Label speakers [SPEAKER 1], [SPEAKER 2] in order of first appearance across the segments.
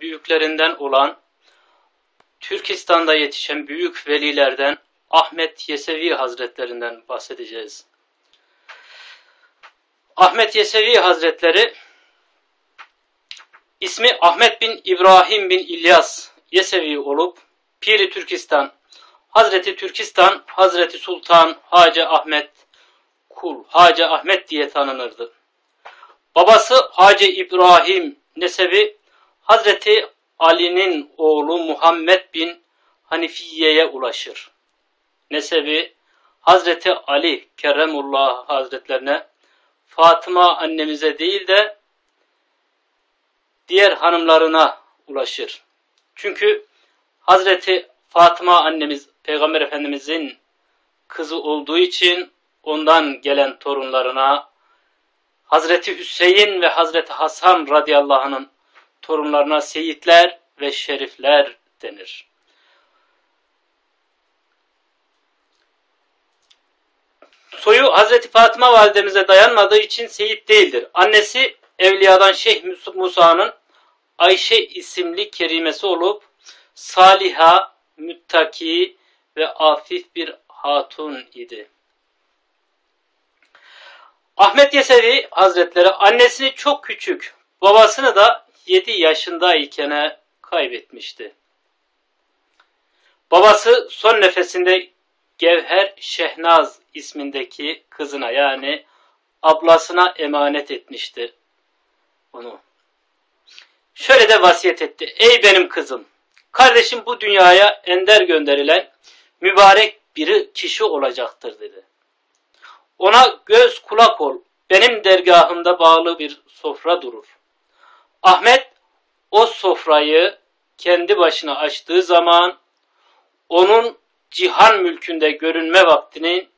[SPEAKER 1] büyüklerinden olan Türkistan'da yetişen büyük velilerden Ahmet Yesevi Hazretlerinden bahsedeceğiz. Ahmet Yesevi Hazretleri ismi Ahmet bin İbrahim bin İlyas Yesevi olup Piri Türkistan, Hazreti Türkistan, Hazreti Sultan, Hacı Ahmet Kul, Hacı Ahmet diye tanınırdı. Babası Hacı İbrahim Nesebi Hazreti Ali'nin oğlu Muhammed bin Hanifiye'ye ulaşır. Nesebi Hazreti Ali Keremullah Hazretlerine Fatıma annemize değil de diğer hanımlarına ulaşır. Çünkü Hazreti Fatıma annemiz Peygamber Efendimizin kızı olduğu için ondan gelen torunlarına Hazreti Hüseyin ve Hazreti Hasan radıyallahu anh'ın torunlarına seyitler ve şerifler denir. Soyu Hazreti Fatıma validemize dayanmadığı için seyit değildir. Annesi Evliyadan Şeyh Musa'nın Ayşe isimli kerimesi olup saliha, müttaki ve afif bir hatun idi. Ahmet Yesevi Hazretleri annesini çok küçük, babasını da 7 yaşındayken kaybetmişti. Babası son nefesinde Gevher Şehnaz ismindeki kızına yani ablasına emanet etmişti onu. Şöyle de vasiyet etti. Ey benim kızım, kardeşim bu dünyaya ender gönderilen mübarek biri kişi olacaktır dedi. Ona göz kulak ol, benim dergahımda bağlı bir sofra durur. Ahmet o sofrayı kendi başına açtığı zaman onun cihan mülkünde görünme vaktinin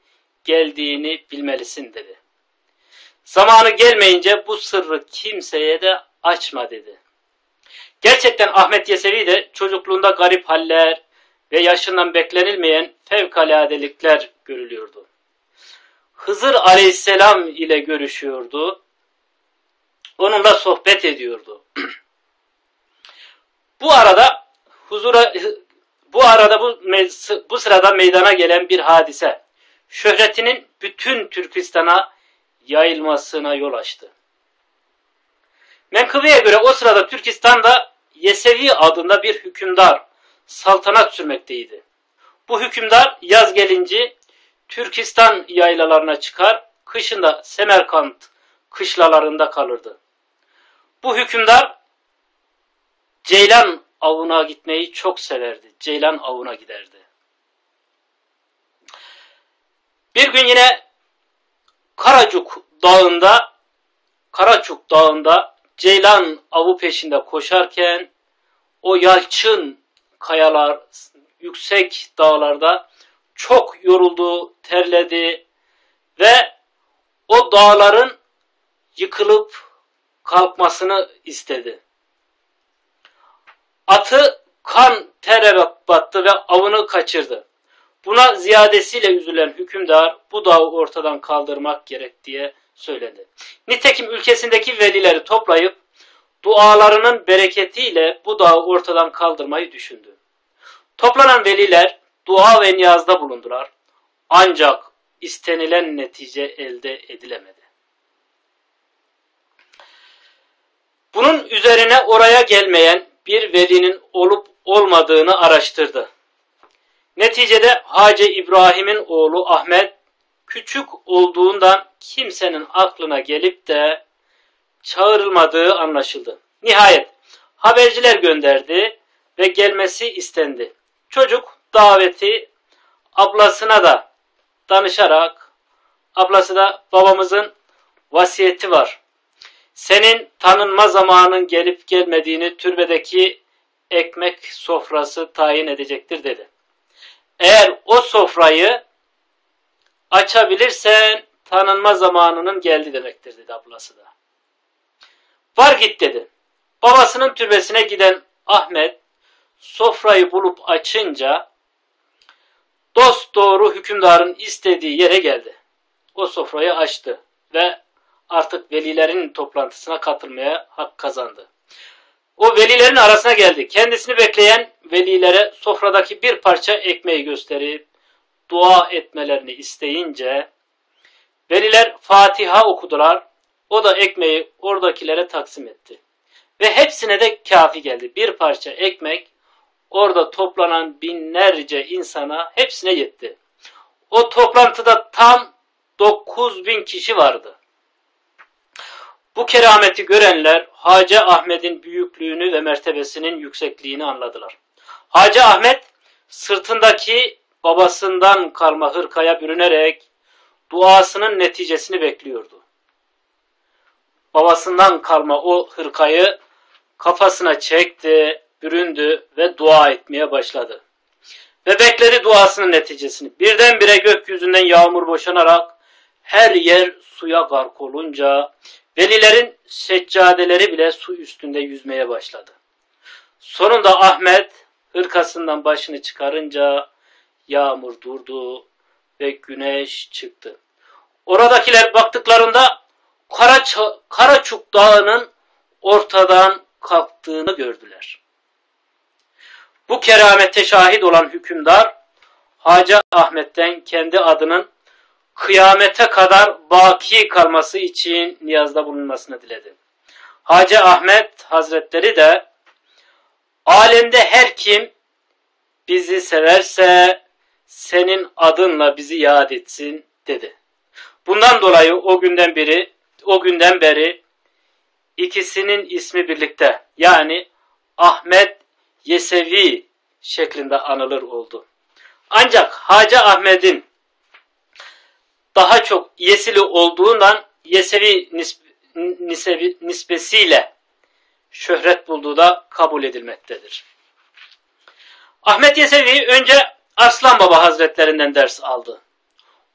[SPEAKER 1] geldiğini bilmelisin dedi. Zamanı gelmeyince bu sırrı kimseye de açma dedi. Gerçekten Ahmet Yesevi de çocukluğunda garip haller ve yaşından beklenilmeyen fevkaladelikler görülüyordu. Hızır aleyhisselam ile görüşüyordu. Onunla sohbet ediyordu. bu arada huzura bu arada bu, bu sırada meydana gelen bir hadise şöhretinin bütün Türkistan'a yayılmasına yol açtı. Menkıbeye göre o sırada Türkistan'da Yesevi adında bir hükümdar saltanat sürmekteydi. Bu hükümdar yaz gelince Türkistan yaylalarına çıkar, kışında Semerkant kışlalarında kalırdı. Bu hükümdar Ceylan avına gitmeyi çok severdi. Ceylan avına giderdi. Bir gün yine Karacuk dağında Karaçuk dağında Ceylan avı peşinde koşarken o yalçın kayalar yüksek dağlarda çok yoruldu, terledi ve o dağların yıkılıp kalkmasını istedi. Atı kan tere battı ve avını kaçırdı. Buna ziyadesiyle üzülen hükümdar bu dağı ortadan kaldırmak gerek diye söyledi. Nitekim ülkesindeki velileri toplayıp dualarının bereketiyle bu dağı ortadan kaldırmayı düşündü. Toplanan veliler dua ve niyazda bulundular. Ancak istenilen netice elde edilemedi. Bunun üzerine oraya gelmeyen bir velinin olup olmadığını araştırdı. Neticede Hacı İbrahim'in oğlu Ahmet küçük olduğundan kimsenin aklına gelip de çağrılmadığı anlaşıldı. Nihayet haberciler gönderdi ve gelmesi istendi. Çocuk daveti ablasına da danışarak ablası da babamızın vasiyeti var. Senin tanınma zamanın gelip gelmediğini türbedeki ekmek sofrası tayin edecektir dedi. Eğer o sofrayı açabilirsen tanınma zamanının geldi demektir dedi ablası da. Var git dedi. Babasının türbesine giden Ahmet sofrayı bulup açınca dost doğru hükümdarın istediği yere geldi. O sofrayı açtı ve artık velilerin toplantısına katılmaya hak kazandı. O velilerin arasına geldi. Kendisini bekleyen velilere sofradaki bir parça ekmeği gösterip dua etmelerini isteyince veliler Fatiha okudular. O da ekmeği oradakilere taksim etti. Ve hepsine de kafi geldi. Bir parça ekmek orada toplanan binlerce insana hepsine yetti. O toplantıda tam 9000 kişi vardı. Bu kerameti görenler Hacı Ahmet'in büyüklüğünü ve mertebesinin yüksekliğini anladılar. Hacı Ahmet sırtındaki babasından kalma hırkaya bürünerek duasının neticesini bekliyordu. Babasından kalma o hırkayı kafasına çekti, büründü ve dua etmeye başladı. Ve bekledi duasının neticesini. Birdenbire gökyüzünden yağmur boşanarak her yer suya gark olunca velilerin seccadeleri bile su üstünde yüzmeye başladı. Sonunda Ahmet hırkasından başını çıkarınca yağmur durdu ve güneş çıktı. Oradakiler baktıklarında Kara Karaçuk Dağı'nın ortadan kalktığını gördüler. Bu keramete şahit olan hükümdar Hacı Ahmet'ten kendi adının kıyamete kadar baki kalması için niyazda bulunmasını diledi. Hacı Ahmet Hazretleri de alemde her kim bizi severse senin adınla bizi yad etsin dedi. Bundan dolayı o günden beri o günden beri ikisinin ismi birlikte yani Ahmet Yesevi şeklinde anılır oldu. Ancak Hacı Ahmet'in daha çok Yesili olduğundan Yesevi nisbi, nispesiyle şöhret bulduğu da kabul edilmektedir. Ahmet Yesevi önce Arslan Baba Hazretlerinden ders aldı.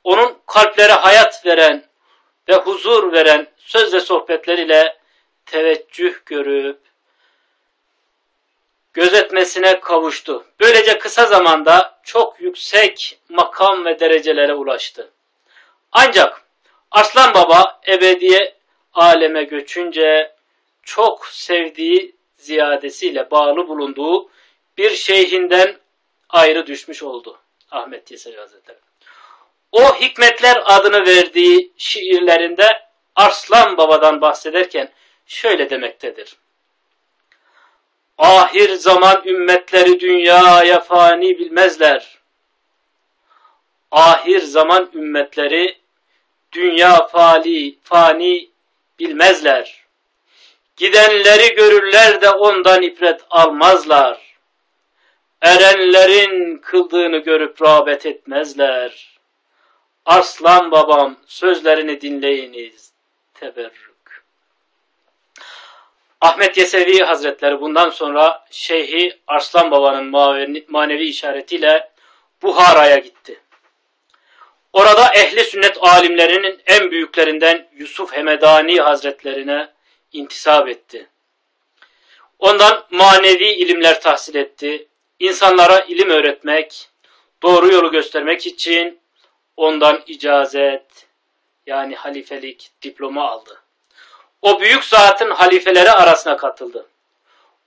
[SPEAKER 1] Onun kalplere hayat veren ve huzur veren söz ve sohbetleriyle teveccüh görüp gözetmesine kavuştu. Böylece kısa zamanda çok yüksek makam ve derecelere ulaştı. Ancak Arslan Baba ebediye aleme göçünce çok sevdiği ziyadesiyle bağlı bulunduğu bir şeyhinden ayrı düşmüş oldu Ahmet Yesevi Hazretleri. O hikmetler adını verdiği şiirlerinde Arslan Baba'dan bahsederken şöyle demektedir. Ahir zaman ümmetleri dünyaya fani bilmezler. Ahir zaman ümmetleri dünya fali, fani bilmezler. Gidenleri görürler de ondan ibret almazlar. Erenlerin kıldığını görüp rağbet etmezler. Arslan babam sözlerini dinleyiniz. Teberrük. Ahmet Yesevi Hazretleri bundan sonra Şeyhi Arslan Baba'nın manevi işaretiyle Buhara'ya gitti. Orada ehli sünnet alimlerinin en büyüklerinden Yusuf Hemedani Hazretlerine intisap etti. Ondan manevi ilimler tahsil etti. İnsanlara ilim öğretmek, doğru yolu göstermek için ondan icazet yani halifelik diploma aldı. O büyük zatın halifeleri arasına katıldı.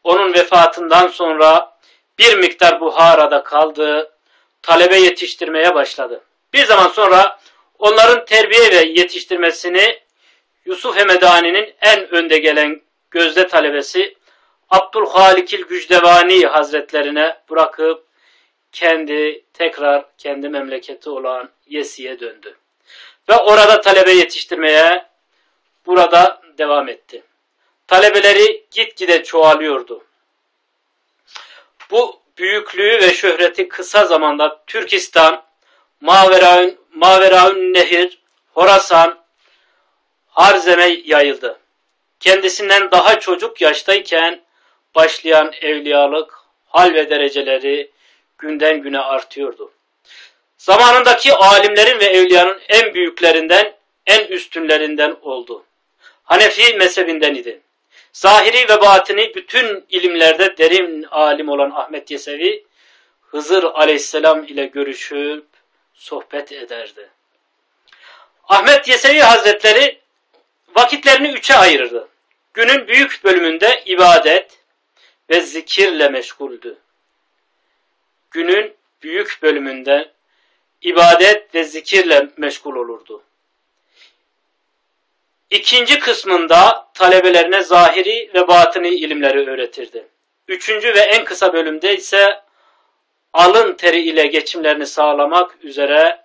[SPEAKER 1] Onun vefatından sonra bir miktar Buhara'da kaldı, talebe yetiştirmeye başladı. Bir zaman sonra onların terbiye ve yetiştirmesini Yusuf Hemedani'nin en önde gelen gözde talebesi Abdülhalikil Gücdevani Hazretlerine bırakıp kendi tekrar kendi memleketi olan Yesi'ye döndü. Ve orada talebe yetiştirmeye burada devam etti. Talebeleri gitgide çoğalıyordu. Bu büyüklüğü ve şöhreti kısa zamanda Türkistan, Maveraun, Maveraun Nehir, Horasan, Harzem'e yayıldı. Kendisinden daha çocuk yaştayken başlayan evliyalık, hal ve dereceleri günden güne artıyordu. Zamanındaki alimlerin ve evliyanın en büyüklerinden, en üstünlerinden oldu. Hanefi mezhebinden idi. Zahiri ve batini bütün ilimlerde derin alim olan Ahmet Yesevi, Hızır aleyhisselam ile görüşüp sohbet ederdi. Ahmet Yesevi Hazretleri vakitlerini üçe ayırırdı. Günün büyük bölümünde ibadet, ve zikirle meşguldü. Günün büyük bölümünde ibadet ve zikirle meşgul olurdu. İkinci kısmında talebelerine zahiri ve batını ilimleri öğretirdi. Üçüncü ve en kısa bölümde ise alın teri ile geçimlerini sağlamak üzere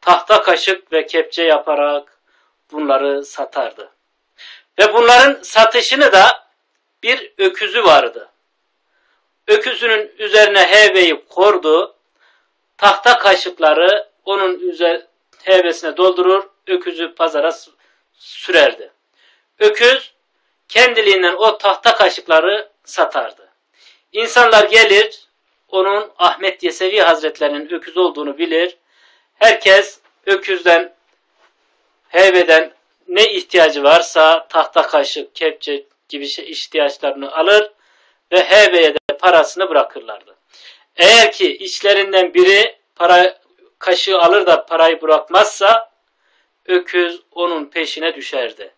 [SPEAKER 1] tahta kaşık ve kepçe yaparak bunları satardı. Ve bunların satışını da bir öküzü vardı. Öküzünün üzerine heveyi kordu, tahta kaşıkları onun üzer, hevesine doldurur, öküzü pazara sürerdi. Öküz kendiliğinden o tahta kaşıkları satardı. İnsanlar gelir, onun Ahmet Yesevi Hazretlerinin öküz olduğunu bilir. Herkes öküzden, heyveden ne ihtiyacı varsa tahta kaşık, kepçe gibi şey ihtiyaçlarını alır ve heyveye de parasını bırakırlardı. Eğer ki içlerinden biri para kaşığı alır da parayı bırakmazsa öküz onun peşine düşerdi.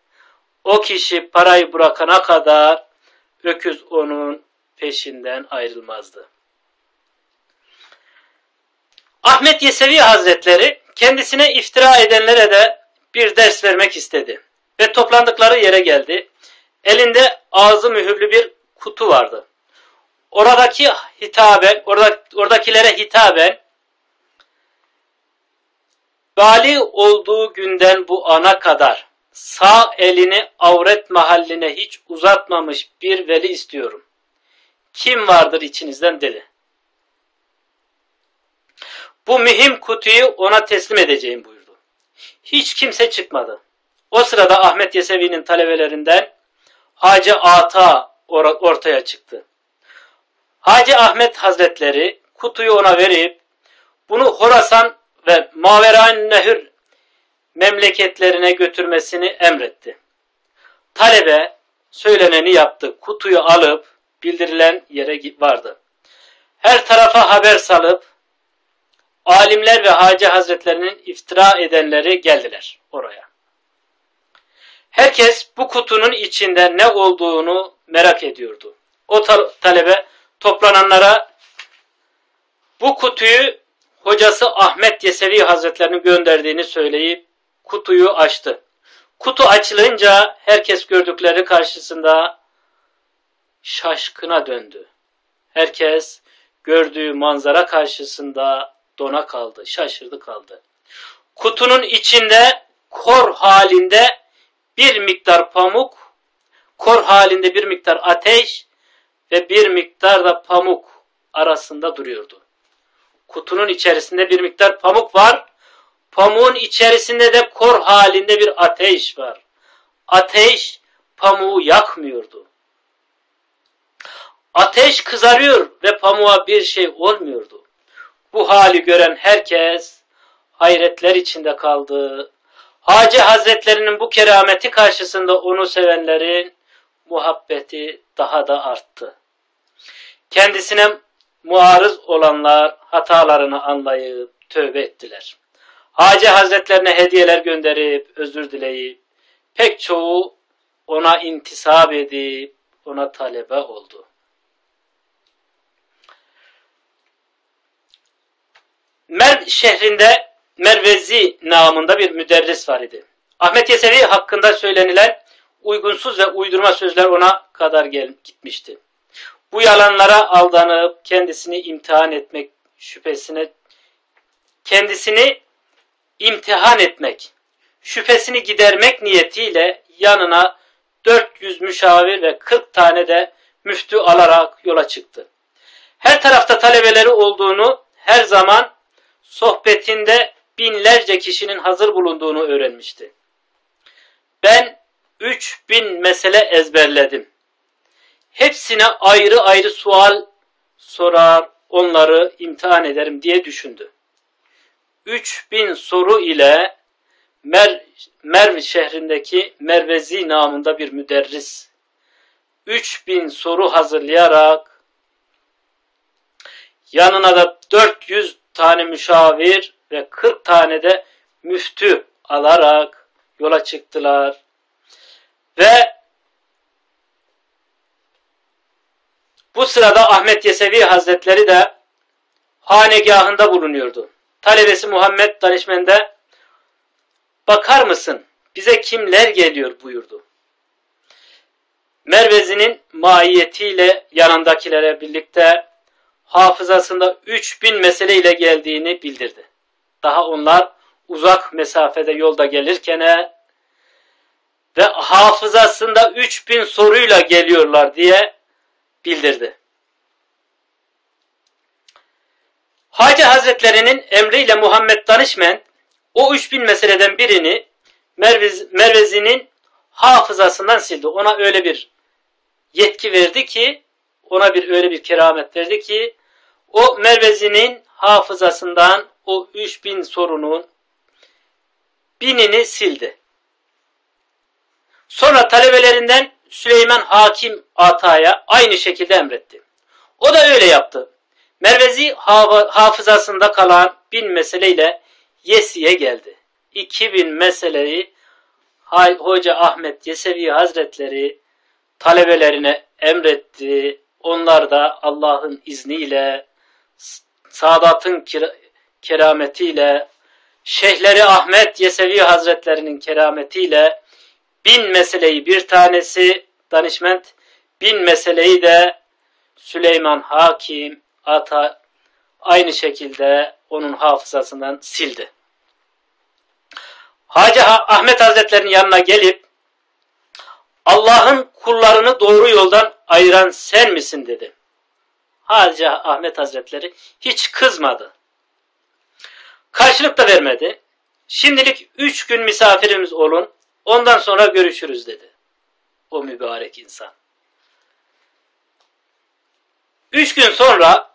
[SPEAKER 1] O kişi parayı bırakana kadar öküz onun peşinden ayrılmazdı. Ahmet Yesevi Hazretleri kendisine iftira edenlere de bir ders vermek istedi. Ve toplandıkları yere geldi. Elinde ağzı mühürlü bir kutu vardı. Oradaki hitaben, orada, oradakilere hitaben Bali olduğu günden bu ana kadar sağ elini avret mahalline hiç uzatmamış bir veli istiyorum. Kim vardır içinizden dedi. Bu mühim kutuyu ona teslim edeceğim buyurdu. Hiç kimse çıkmadı. O sırada Ahmet Yesevi'nin talebelerinden Hacı Ata ortaya çıktı. Hacı Ahmet Hazretleri kutuyu ona verip bunu Horasan ve Maverain Nehir memleketlerine götürmesini emretti. Talebe söyleneni yaptı. Kutuyu alıp bildirilen yere vardı. Her tarafa haber salıp alimler ve hacı hazretlerinin iftira edenleri geldiler oraya. Herkes bu kutunun içinde ne olduğunu merak ediyordu. O talebe toplananlara bu kutuyu hocası Ahmet Yesevi Hazretlerinin gönderdiğini söyleyip kutuyu açtı. Kutu açılınca herkes gördükleri karşısında şaşkına döndü. Herkes gördüğü manzara karşısında dona kaldı, şaşırdı kaldı. Kutunun içinde kor halinde bir miktar pamuk, kor halinde bir miktar ateş ve bir miktar da pamuk arasında duruyordu. Kutunun içerisinde bir miktar pamuk var. Pamuğun içerisinde de kor halinde bir ateş var. Ateş pamuğu yakmıyordu. Ateş kızarıyor ve pamuğa bir şey olmuyordu. Bu hali gören herkes hayretler içinde kaldı. Hacı Hazretlerinin bu kerameti karşısında onu sevenlerin muhabbeti daha da arttı. Kendisine muarız olanlar hatalarını anlayıp tövbe ettiler. Hacı Hazretlerine hediyeler gönderip özür dileyip pek çoğu ona intisap edip ona talebe oldu. Merv şehrinde Mervezi namında bir müderris var idi. Ahmet Yesevi hakkında söylenilen uygunsuz ve uydurma sözler ona kadar gel gitmişti. Bu yalanlara aldanıp kendisini imtihan etmek şüphesine kendisini imtihan etmek, şüphesini gidermek niyetiyle yanına 400 müşavir ve 40 tane de müftü alarak yola çıktı. Her tarafta talebeleri olduğunu, her zaman sohbetinde binlerce kişinin hazır bulunduğunu öğrenmişti. Ben 3000 mesele ezberledim. Hepsine ayrı ayrı sual sorar, onları imtihan ederim diye düşündü. 3000 soru ile Mer Merv şehrindeki Mervezi namında bir müderris 3000 soru hazırlayarak yanına da 400 tane müşavir ve 40 tane de müftü alarak yola çıktılar. Ve Bu sırada Ahmet Yesevi Hazretleri de hanegahında bulunuyordu. Talebesi Muhammed danışmende bakar mısın bize kimler geliyor buyurdu. Mervezi'nin maiyetiyle yanındakilere birlikte hafızasında 3000 meseleyle geldiğini bildirdi. Daha onlar uzak mesafede yolda gelirken ve hafızasında 3000 soruyla geliyorlar diye bildirdi. Hacı Hazretlerinin emriyle Muhammed Danışmen o 3000 meseleden birini Mervez, Mervezi'nin hafızasından sildi. Ona öyle bir yetki verdi ki ona bir öyle bir keramet verdi ki o Mervezi'nin hafızasından o 3000 sorunun binini sildi. Sonra talebelerinden Süleyman Hakim Ata'ya aynı şekilde emretti. O da öyle yaptı. Mervezi hafızasında kalan bin meseleyle Yesi'ye geldi. 2000 meseleyi Hoca Ahmet Yesevi Hazretleri talebelerine emretti. Onlar da Allah'ın izniyle, Sadat'ın kerametiyle, Şeyhleri Ahmet Yesevi Hazretlerinin kerametiyle bin meseleyi bir tanesi danışment, bin meseleyi de Süleyman Hakim Ata aynı şekilde onun hafızasından sildi. Hacı Ahmet Hazretlerinin yanına gelip Allah'ın kullarını doğru yoldan ayıran sen misin dedi. Hacı Ahmet Hazretleri hiç kızmadı. Karşılık da vermedi. Şimdilik üç gün misafirimiz olun, ondan sonra görüşürüz dedi. O mübarek insan. Üç gün sonra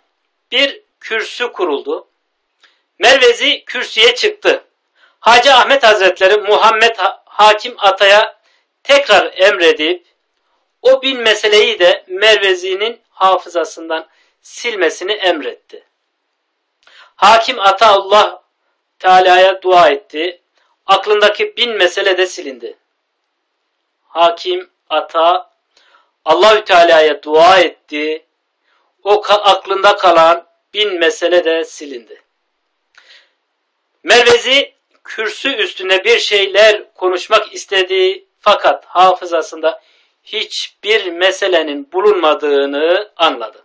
[SPEAKER 1] bir kürsü kuruldu. Mervezi kürsüye çıktı. Hacı Ahmet Hazretleri Muhammed Hakim Atay'a tekrar emredip o bin meseleyi de Mervezi'nin hafızasından silmesini emretti. Hakim Ata Allah Teala'ya dua etti. Aklındaki bin mesele de silindi. Hakim Ata Allahü Teala'ya dua etti. O aklında kalan bin mesele de silindi. Mervezi kürsü üstünde bir şeyler konuşmak istedi fakat hafızasında hiçbir meselenin bulunmadığını anladı.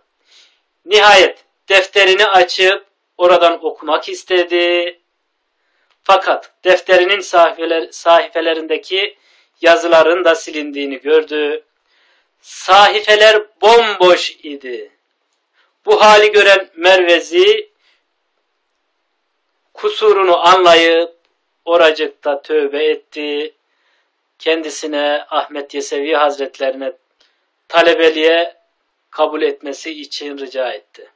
[SPEAKER 1] Nihayet defterini açıp oradan okumak istedi. Fakat defterinin sahifeler, sahifelerindeki yazıların da silindiğini gördü. Sahifeler bomboş idi. Bu hali gören Mervezi kusurunu anlayıp oracıkta tövbe etti. Kendisine Ahmet Yesevi Hazretlerine talebeliğe kabul etmesi için rica etti.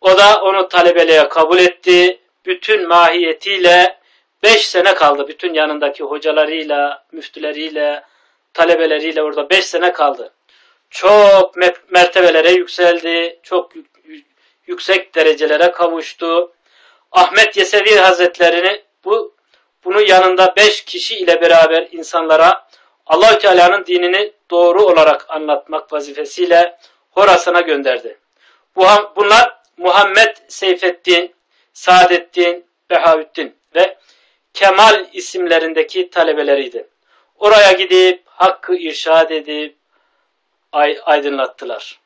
[SPEAKER 1] O da onu talebeliğe kabul etti. Bütün mahiyetiyle beş sene kaldı. Bütün yanındaki hocalarıyla, müftüleriyle, talebeleriyle orada beş sene kaldı. Çok mertebelere yükseldi. Çok yüksek derecelere kavuştu. Ahmet Yesevi Hazretlerini bu bunu yanında beş kişi ile beraber insanlara Allahü Teala'nın dinini doğru olarak anlatmak vazifesiyle Horasan'a gönderdi. Bunlar Muhammed Seyfettin, Saadettin, Behavüddin ve Kemal isimlerindeki talebeleriydi. Oraya gidip hakkı irşad edip aydınlattılar.